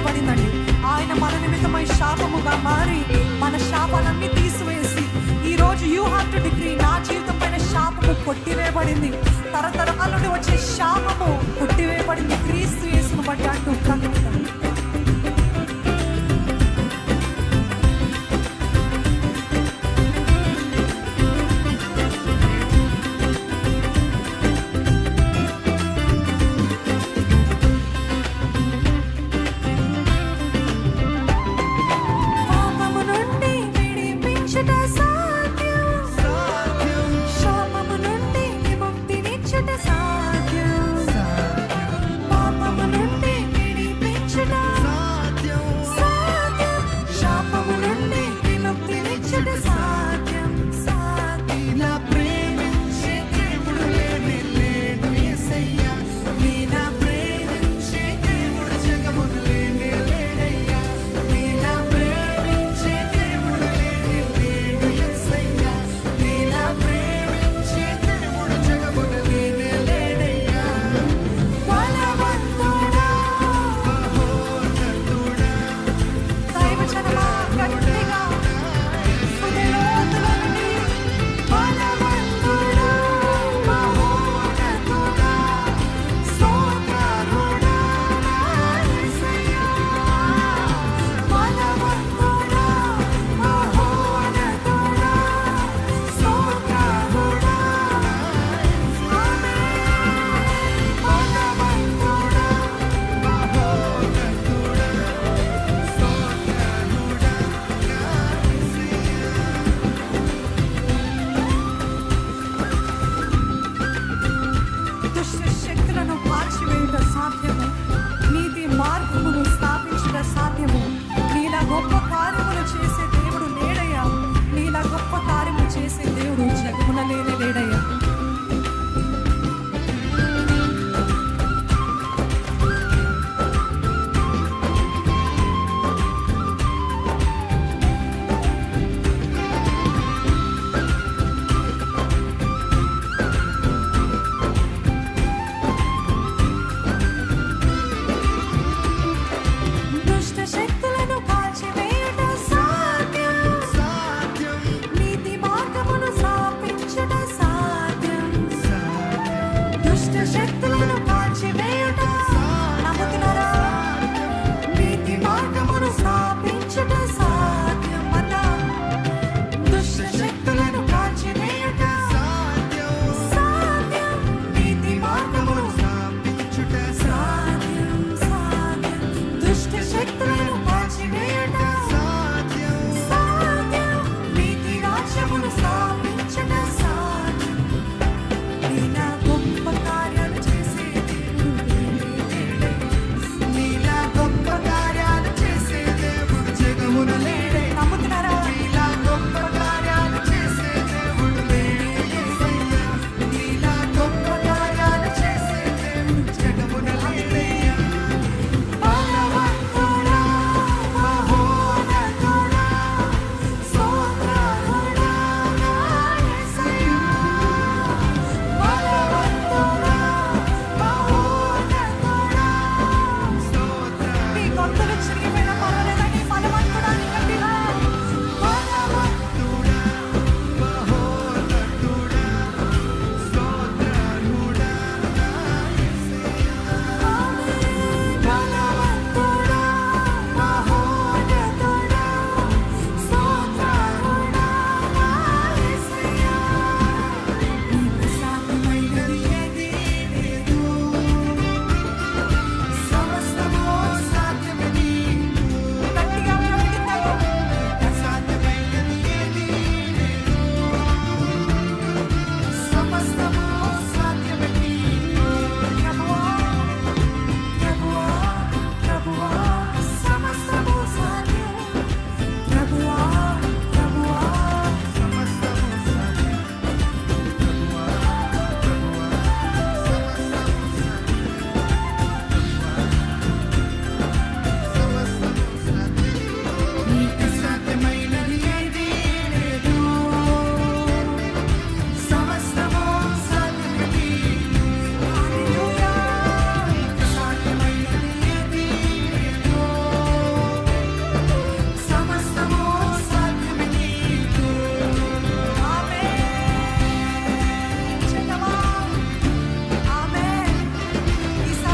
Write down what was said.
చేయబడిందండి ఆయన మన నిమిత్తమై శాపముగా మారి మన శాపాలన్నీ తీసివేసి ఈ రోజు యూ హ్యావ్ టు డిగ్రీ నా జీవితం పైన శాపము కొట్టివేయబడింది. తరతరాల నుండి వచ్చే శాపము కొట్టివేయబడింది. క్రీస్తు యేసును బట్టి అంటూ una